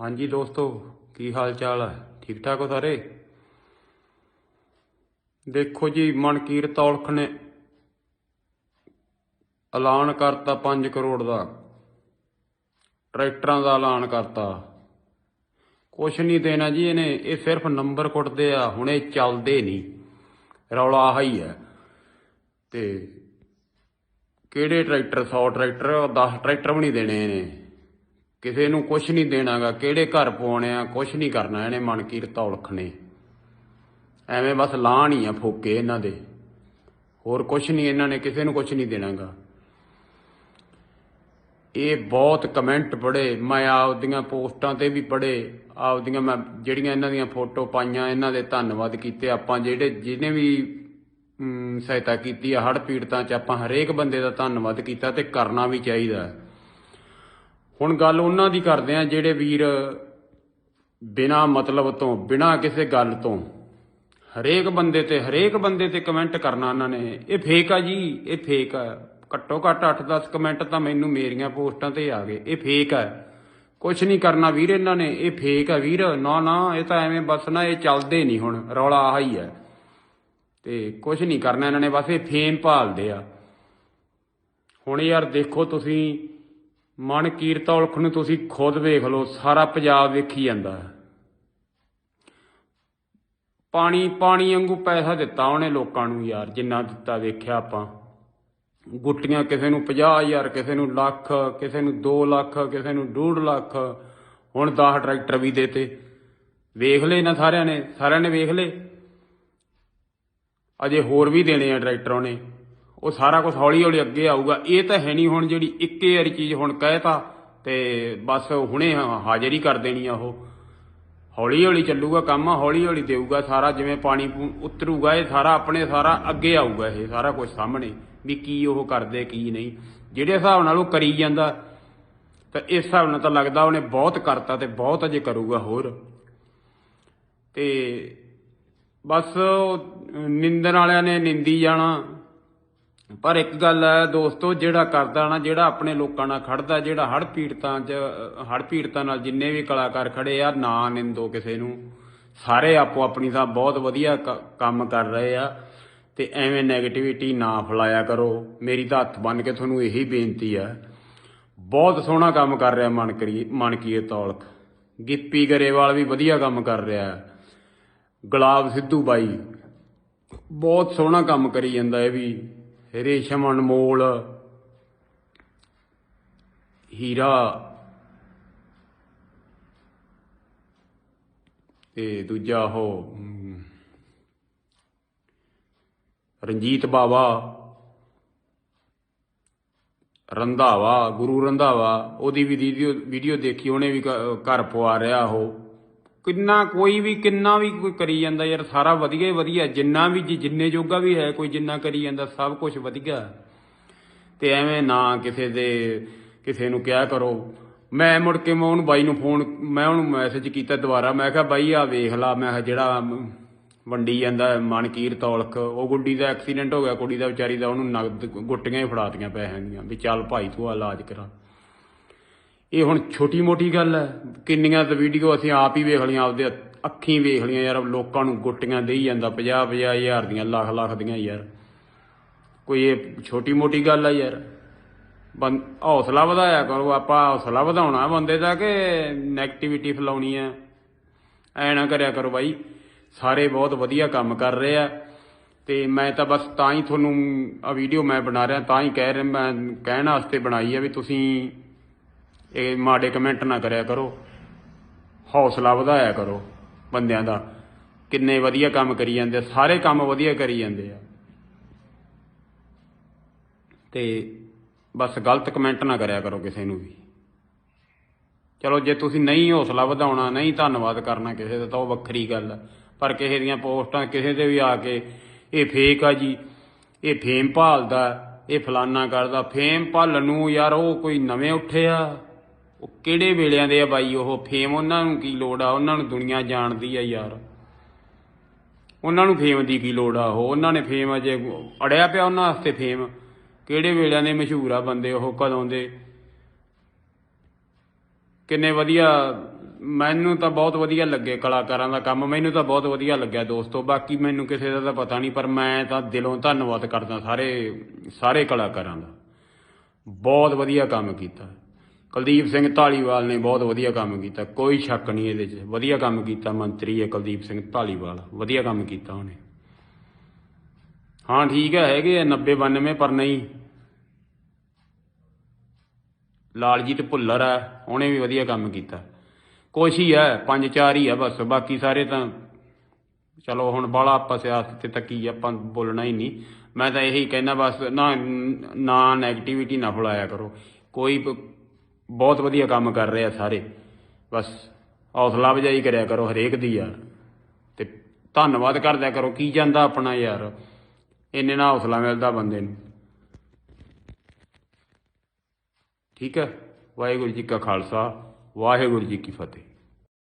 ਹਾਂਜੀ ਦੋਸਤੋ, ਕੀ ਹਾਲ ਚਾਲ ਹੈ ਠੀਕ ਠਾਕ ਹੋ ਸਾਰੇ? ਦੇਖੋ ਜੀ ਮਨਕੀਰਤ ਔਲਖ ਨੇ ਐਲਾਨ ਕਰਤਾ 5 ਕਰੋੜ ਦਾ। ਟਰੈਕਟਰਾਂ ਦਾ ਐਲਾਨ ਕਰਤਾ। ਕੁਛ ਨਹੀਂ ਦੇਣਾ ਜੀ ਇਹਨੇ, ਇਹ ਸਿਰਫ ਨੰਬਰ ਕੁੱਟਦੇ ਆ, ਹੁਣ ਇਹ ਚੱਲਦੇ ਨਹੀਂ। ਰੌਲਾ ਆਹ ਹੀ ਹੈ ਤੇ ਕਿਹੜੇ ਟਰੈਕਟਰ 100 ਟਰੈਕਟਰ 10 ਟਰੈਕਟਰ ਵੀ ਨਹੀਂ ਦੇਣੇ ਇਹਨੇ। ਕਿਸੇ ਨੂੰ ਕੁਝ ਨਹੀਂ ਦੇਣਾਗਾ, ਕਿਹੜੇ ਘਰ ਪਵਾਉਣੇ ਆ ਕੁਝ ਨਹੀਂ ਕਰਨਾ ਇਹਨੇ ਮਨਕੀਰਤ ਔਲਖ ਨੇ ਐਵੇਂ ਬਸ ਲਾਣ ਹੀ ਆ ਫੋਕੇ ਇਹਨਾਂ ਦੇ। ਹੋਰ ਕੁਝ ਨਹੀਂ ਇਹਨਾਂ ਨੇ ਕਿਸੇ ਨੂੰ ਕੁਝ ਨਹੀਂ ਦੇਣਾਗਾ। ਇਹ ਬਹੁਤ ਕਮੈਂਟ ਪੜੇ ਮੈਂ ਆਪਦੀਆਂ ਪੋਸਟਾਂ ਤੇ ਵੀ ਪੜੇ ਆਪਦੀਆਂ ਮੈਂ ਜਿਹੜੀਆਂ ਇਹਨਾਂ ਦੀਆਂ ਫੋਟੋ ਪਾਈਆਂ, ਇਹਨਾਂ ਦੇ ਧੰਨਵਾਦ ਕੀਤੇ। ਆਪਾਂ ਜਿਹੜੇ, ਜਿਹਨੇ ਵੀ ਸਹਾਇਤਾ ਕੀਤੀ ਆ ਹੜ੍ਹ ਪੀੜਤਾਂ 'ਚ, ਆਪਾਂ ਹਰੇਕ ਬੰਦੇ ਦਾ ਧੰਨਵਾਦ ਕੀਤਾ ਤੇ ਕਰਨਾ ਵੀ ਚਾਹੀਦਾ। ਹੁਣ ਗੱਲ ਉਹਨਾਂ ਦੀ ਕਰਦੇ ਆ ਜਿਹੜੇ ਵੀਰ ਬਿਨਾ ਮਤਲਬ ਤੋਂ, ਬਿਨਾ ਕਿਸੇ ਗੱਲ ਤੋਂ, ਹਰੇਕ ਬੰਦੇ ਤੇ, ਹਰੇਕ ਬੰਦੇ ਤੇ ਕਮੈਂਟ ਕਰਨਾ ਉਹਨਾਂ ਨੇ। ਇਹ ਫੇਕ ਆ ਜੀ, ਇਹ ਫੇਕ ਆ। ਘੱਟੋ ਘੱਟ 8-10 ਕਮੈਂਟ ਤਾਂ ਮੈਨੂੰ ਮੇਰੀਆਂ ਪੋਸਟਾਂ ਤੇ ਆ ਗਏ। ਇਹ ਫੇਕ ਆ। ਕੁਝ ਨਹੀਂ ਕਰਨਾ ਵੀਰ ਇਹਨਾਂ ਨੇ। ਇਹ ਫੇਕ ਆ ਵੀਰ। ਨਾ ਨਾ, ਇਹ ਤਾਂ ਐਵੇਂ ਬਸ ਨਾ, ਇਹ ਚੱਲਦੇ ਨਹੀਂ ਹੁਣ। ਰੌਲਾ ਆਹ ਹੀ ਹੈ ਤੇ ਕੁਝ ਨਹੀਂ ਕਰਨਾ ਇਹਨਾਂ ਨੇ। ਬਸ ਇਹ ਫੇਮ ਭਾਲਦੇ ਆ। ਹੁਣ ਯਾਰ ਦੇਖੋ ਤੁਸੀਂ ਮਨ ਕੀਰਤੌਲਖ ਨੂੰ ਤੁਸੀਂ ਖੁਦ ਵੇਖ ਲਓ, ਸਾਰਾ ਪੰਜਾਬ ਵੇਖੀ ਜਾਂਦਾ ਹੈ। ਪਾਣੀ ਪਾਣੀ ਵਾਂਗੂ ਪੈਸਾ ਦਿੱਤਾ ਉਹਨੇ ਲੋਕਾਂ ਨੂੰ ਯਾਰ, ਜਿੰਨਾ ਦਿੱਤਾ ਵੇਖਿਆ ਆਪਾਂ। ਗੁੱਟੀਆਂ ਕਿਸੇ ਨੂੰ 50000 ਕਿਸੇ ਨੂੰ ਲੱਖ, ਕਿਸੇ ਨੂੰ 2 ਲੱਖ, ਕਿਸੇ ਨੂੰ 2.5 ਲੱਖ, ਹੁਣ 10 ਟਰੈਕਟਰ ਵੀ ਦੇਤੇ। ਵੇਖ ਲਏ ਨਾ ਸਾਰਿਆਂ ਨੇ ਸਾਰਿਆਂ ਨੇ ਵੇਖ ਲਏ। ਅਜੇ ਹੋਰ ਵੀ ਦੇਣੇ ਆ ਟਰੈਕਟਰਾਂ ਨੇ ਉਹ ਸਾਰਾ ਕੁਝ ਹੌਲੀ ਹੌਲੀ ਅੱਗੇ ਆਊਗਾ। ਇਹ ਤਾਂ ਹੈ ਨਹੀਂ ਹੁਣ ਜਿਹੜੀ ਇੱਕੇ ਵਾਰੀ ਚੀਜ਼ ਹੁਣ ਕਹਿਤਾ ਤੇ ਬਸ ਹੁਣੇ ਹਾਜ਼ਰੀ ਕਰ ਦੇਣੀ ਆ ਉਹ। ਹੌਲੀ ਹੌਲੀ ਚੱਲੂਗਾ ਕੰਮ, ਹੌਲੀ ਹੌਲੀ ਦੇਊਗਾ ਸਾਰਾ, ਜਿਵੇਂ ਪਾਣੀ ਪੂ- ਉਤਰੂਗਾ, ਇਹ ਸਾਰਾ ਆਪਣੇ ਸਾਰਾ ਅੱਗੇ ਆਊਗਾ ਇਹ ਸਾਰਾ ਕੁਝ ਸਾਹਮਣੇ, ਵੀ ਕੀ ਉਹ ਕਰਦੇ, ਕੀ ਨਹੀਂ। ਜਿਹੜੇ ਹਿਸਾਬ ਨਾਲ ਉਹ ਕਰੀ ਜਾਂਦਾ, ਤਾਂ ਇਸ ਹਿਸਾਬ ਨਾਲ ਤਾਂ ਲੱਗਦਾ ਉਹਨੇ ਬਹੁਤ ਕਰਤਾ ਤੇ ਬਹੁਤ ਅਜੇ ਕਰੂਗਾ ਹੋਰ। ਤੇ ਬਸ ਨਿੰਦਣ ਵਾਲਿਆਂ ਨੇ ਨਿੰਦੀ ਜਾਣਾ ਪਰ ਇੱਕ ਗੱਲ ਹੈ ਦੋਸਤੋ, ਜਿਹੜਾ ਕਰਦਾ ਨਾ, ਜਿਹੜਾ ਆਪਣੇ ਲੋਕਾਂ ਨਾਲ ਖੜਦਾ, ਜਿਹੜਾ ਹੜ ਪੀੜਤਾਂ 'ਚ ਹੜ ਪੀੜਤਾਂ ਨਾਲ ਜਿੰਨੇ ਵੀ ਕਲਾਕਾਰ ਖੜੇ ਆ, ਨਾ ਨਿੰਦੋ ਕਿਸੇ ਨੂੰ। ਸਾਰੇ ਆਪੋ ਆਪਣੀ ਤਾਂ ਬਹੁਤ ਵਧੀਆ ਕ- ਕੰਮ ਕਰ ਰਹੇ ਆ ਤੇ ਐਵੇਂ 네ਗੇਟਿਵਿਟੀ ਨਾ ਫੈਲਾਇਆ ਕਰੋ। ਮੇਰੀ ਤਾਂ ਹੱਥ ਬੰਨ ਕੇ ਤੁਹਾਨੂੰ ਇਹੀ ਬੇਨਤੀ ਆ। ਬਹੁਤ ਸੋਹਣਾ ਕੰਮ ਕਰ ਰਿਹਾ ਮਨਕਰੀ ਮਨਕੀਏ ਤੌਲਕ ਗਿੱਪੀ ਗਰੇਵਾਲ ਵੀ ਵਧੀਆ ਕੰਮ ਕਰ ਰਿਹਾ। ਗੁਲਾਬ ਸਿੱਧੂ ਬਾਈ, ਬਹੁਤ ਸੋਹਣਾ ਕੰਮ ਕਰੀ ਜਾਂਦਾ ਇਹ ਵੀ। ਰੇਸ਼ਮ ਅਨਮੋਲ, ਹੀਰਾ ਤੇ ਦੂਜਾ ਉਹ ਰਣਜੀਤ ਬਾਵਾ, ਰੰਧਾਵਾ, ਗੁਰੂ ਰੰਧਾਵਾ, ਉਹਦੀ ਵੀ ਵੀਡੀਓ ਵੀਡੀਓ ਦੇਖੀ, ਉਹਨੇ ਵੀ ਘਰ ਪਵਾ ਰਿਹਾ ਉਹ। ਕਿੰਨਾ ਕੋਈ ਵੀ, ਕਿੰਨਾ ਵੀ ਕੋਈ ਕਰੀ ਜਾਂਦਾ ਯਾਰ, ਸਾਰਾ ਵਧੀਆ ਹੀ ਵਧੀਆ। ਜਿੰਨਾ ਵੀ ਜਿ- ਜਿੰਨੇ ਜੋਗਾ ਵੀ ਹੈ, ਕੋਈ ਜਿੰਨਾ ਕਰੀ ਜਾਂਦਾ, ਸਭ ਕੁਝ ਵਧੀਆ। ਤੇ ਐਵੇਂ ਨਾ ਕਿਸੇ ਦੇ, ਕਿਸੇ ਨੂੰ ਕਿਹਾ ਕਰੋ। ਮੈਂ ਮੁੜ ਕੇ, ਮੈਂ ਉਹਨੂੰ ਬਾਈ ਨੂੰ ਫੋਨ ਮੈਂ ਉਹਨੂੰ ਮੈਸੇਜ ਕੀਤਾ ਦੁਬਾਰਾ। ਮੈਂ ਕਿਹਾ, ਬਾਈ ਆ ਵੇਖ ਲਾ, ਮੈਂ ਕਿਹਾ, ਜਿਹੜਾ ਵੰਡੀ ਜਾਂਦਾ ਮਨਕੀਰ ਤੌਲਖ, ਉਹ ਗੁੱਡੀ ਦਾ ਐਕਸੀਡੈਂਟ ਹੋ ਗਿਆ। ਕੁੜੀ ਦਾ ਵਿਚਾਰੀ ਦਾ ਉਹਨੂੰ ਨਗਦ ਗੁੱਟੀਆਂ ਹੀ ਫੜਾਤੀਆਂ ਪੈਸਿਆਂ ਦੀਆਂ, ਵੀ ਚੱਲ ਭਾਈ ਤੂੰ ਆ ਇਲਾਜ ਕਰਾ। ਇਹ ਹੁਣ ਛੋਟੀ ਮੋਟੀ ਗੱਲ ਹੈ। ਕਿੰਨੀਆਂ ਤਾਂ ਵੀਡੀਓ ਅਸੀਂ ਆਪ ਹੀ ਵੇਖ ਲਈਆਂ, ਆਪਦੇ ਅੱਖੀਂ ਵੇਖ ਲਈਆਂ ਯਾਰ, ਲੋਕਾਂ ਨੂੰ ਗੁੱਟੀਆਂ ਦੇਈ ਜਾਂਦਾ 50 50 ਹਜ਼ਾਰ ਦੀਆਂ ਲੱਖ ਲੱਖ ਦੀਆਂ ਯਾਰ। ਕੋਈ ਇਹ ਛੋਟੀ ਮੋਟੀ ਗੱਲ ਆ ਯਾਰ। ਬੰ, ਹੌਸਲਾ ਵਧਾਇਆ ਕਰੋ, ਆਪਾਂ ਹੌਸਲਾ ਵਧਾਉਣਾ ਬੰਦੇ ਦਾ ਕਿ 네ਗੇਟਿਵਿਟੀ ਫੈਲਾਉਣੀ ਆ ਐ ਨਾ ਕਰਿਆ ਕਰੋ ਬਾਈ, ਸਾਰੇ ਬਹੁਤ ਵਧੀਆ ਕੰਮ ਕਰ ਰਹੇ ਆ। ਤੇ ਮੈਂ ਤਾਂ ਬਸ ਤਾਂ ਹੀ ਤੁਹਾਨੂੰ ਆ ਵੀਡੀਓ ਮੈਂ ਬਣਾ ਰਿਹਾ, ਤਾਂ ਹੀ ਕਹਿ ਰਿਹਾ, ਮੈਂ ਕਹਿਣ ਵਾਸਤੇ ਬਣਾਈ ਆ ਵੀ ਤੁਸੀਂ ਇਹ ਮਾੜੇ ਕਮੈਂਟ ਨਾ ਕਰਿਆ ਕਰੋ। ਹੌਸਲਾ ਵਧਾਇਆ ਕਰੋ ਬੰਦਿਆਂ ਦਾ। ਕਿੰਨੇ ਵਧੀਆ ਕੰਮ ਕਰੀ ਜਾਂਦੇ ਸਾਰੇ ਕੰਮ ਵਧੀਆ ਕਰੀ ਜਾਂਦੇ ਆ। ਤੇ ਬਸ ਗਲਤ ਕਮੈਂਟ ਨਾ ਕਰਿਆ ਕਰੋ ਕਿਸੇ ਨੂੰ ਵੀ। ਚਲੋ, ਜੇ ਤੁਸੀਂ ਨਹੀਂ ਹੌਸਲਾ ਵਧਾਉਣਾ, ਨਹੀਂ ਧੰਨਵਾਦ ਕਰਨਾ ਕਿਸੇ ਦਾ, ਤਾਂ ਉਹ ਵੱਖਰੀ ਗੱਲ ਹੈ ਪਰ ਕਿਸੇ ਦੀਆਂ ਪੋਸਟਾਂ, ਕਿਸੇ ਦੇ ਵੀ ਆ ਕੇ ਇਹ ਫੇਕ ਆ ਜੀ, ਇਹ ਫੇਮ ਭਾਲਦਾ, ਇਹ ਫਲਾਨਾ ਕਰਦਾ। ਫੇਮ ਭਾਲਣ ਨੂੰ ਯਾਰ ਉਹ ਕੋਈ ਨਵੇਂ ਉੱਠੇ ਆ ਉਹ ਕਿਹੜੇ ਵੇਲਿਆਂ ਦੇ ਆ ਬਾਈ? ਉਹ ਫੇਮ ਉਹਨਾਂ ਨੂੰ ਕੀ ਲੋੜ ਆ? ਉਹਨਾਂ ਨੂੰ ਦੁਨੀਆ ਜਾਣਦੀ ਆ ਯਾਰ। ਉਹਨਾਂ ਨੂੰ ਫੇਮ ਦੀ ਕੀ ਲੋੜ ਆ? ਉਹ ਉਹਨਾਂ ਨੇ ਫੇਮ ਅਜੇ ਅੜਿਆ ਪਿਆ ਉਹਨਾਂ ਵਾਸਤੇ ਫੇਮ। ਕਿਹੜੇ ਵੇਲਿਆਂ ਦੇ ਮਸ਼ਹੂਰ ਆ ਬੰਦੇ ਉਹ ਕਦੋਂ ਦੇ? ਕਿੰਨੇ ਵਧੀਆ, ਮੈਨੂੰ ਤਾਂ ਬਹੁਤ ਵਧੀਆ ਲੱਗੇ ਕਲਾਕਾਰਾਂ ਦਾ ਕੰਮ। ਮੈਨੂੰ ਤਾਂ ਬਹੁਤ ਵਧੀਆ ਲੱਗਿਆ ਦੋਸਤੋ। ਬਾਕੀ ਮੈਨੂੰ ਕਿਸੇ ਦਾ ਤਾਂ ਪਤਾ ਨਹੀਂ, ਪਰ ਮੈਂ ਤਾਂ ਦਿਲੋਂ ਧੰਨਵਾਦ ਕਰਦਾ ਸਾਰੇ ਸਾਰੇ ਕਲਾਕਾਰਾਂ ਦਾ। ਬਹੁਤ ਵਧੀਆ ਕੰਮ ਕੀਤਾ। ਕੁਲਦੀਪ ਸਿੰਘ ਢਾਲੀਵਾਲ ਨੇ ਬਹੁਤ ਵਧੀਆ ਕੰਮ ਕੀਤਾ, ਕੋਈ ਸ਼ੱਕ ਨਹੀਂ ਇਹਦੇ 'ਚ। ਵਧੀਆ ਕੰਮ ਕੀਤਾ ਮੰਤਰੀ ਹੈ ਕੁਲਦੀਪ ਸਿੰਘ ਢਾਲੀਵਾਲ ਵਧੀਆ ਕੰਮ ਕੀਤਾ ਉਹਨੇ। ਹਾਂ, ਠੀਕ ਹੈ, ਹੈਗੇ ਆ 90 92 ਪਰ ਨਹੀਂ। ਲਾਲਜੀਤ ਭੁੱਲਰ ਆ ਉਹਨੇ ਵੀ ਵਧੀਆ ਕੰਮ ਕੀਤਾ। ਕੁਛ ਹੀ ਹੈ, ਪੰਜ ਚਾਰ ਹੀ ਆ ਬਸ, ਬਾਕੀ ਸਾਰੇ ਤਾਂ ਚਲੋ ਹੁਣ ਬਾਲਾ ਆਪਾਂ ਸਿਆਸਤ ਤੇ ਤੱਕੀ ਆਪਾਂ ਬੋਲਣਾ ਹੀ ਨਹੀਂ। ਮੈਂ ਤਾਂ ਇਹੀ ਕਹਿਣਾ ਬਸ, ਨਾ ਨਾ 네ਗੇਟਿਵਿਟੀ ਨਾ ਫੁਲਾਇਆ ਕਰੋ। ਕੋਈ ਬਹੁਤ ਵਧੀਆ ਕੰਮ ਕਰ ਰਹੇ ਆ ਸਾਰੇ। ਬਸ ਹੌਸਲਾ ਵਜਾਈ ਕਰਿਆ ਕਰੋ ਹਰੇਕ ਦੀ ਯਾਰ। ਤੇ ਧੰਨਵਾਦ ਕਰਦਿਆ ਕਰੋ, ਕੀ ਜਾਂਦਾ ਆਪਣਾ ਯਾਰ? ਇੰਨੇ ਨਾਲ ਹੌਸਲਾ ਮਿਲਦਾ ਬੰਦੇ ਨੂੰ। ਠੀਕ ਹੈ? ਵਾਹਿਗੁਰੂ ਜੀ ਕਾ ਖਾਲਸਾ, ਵਾਹਿਗੁਰੂ ਜੀ ਕੀ ਫਤਿਹ।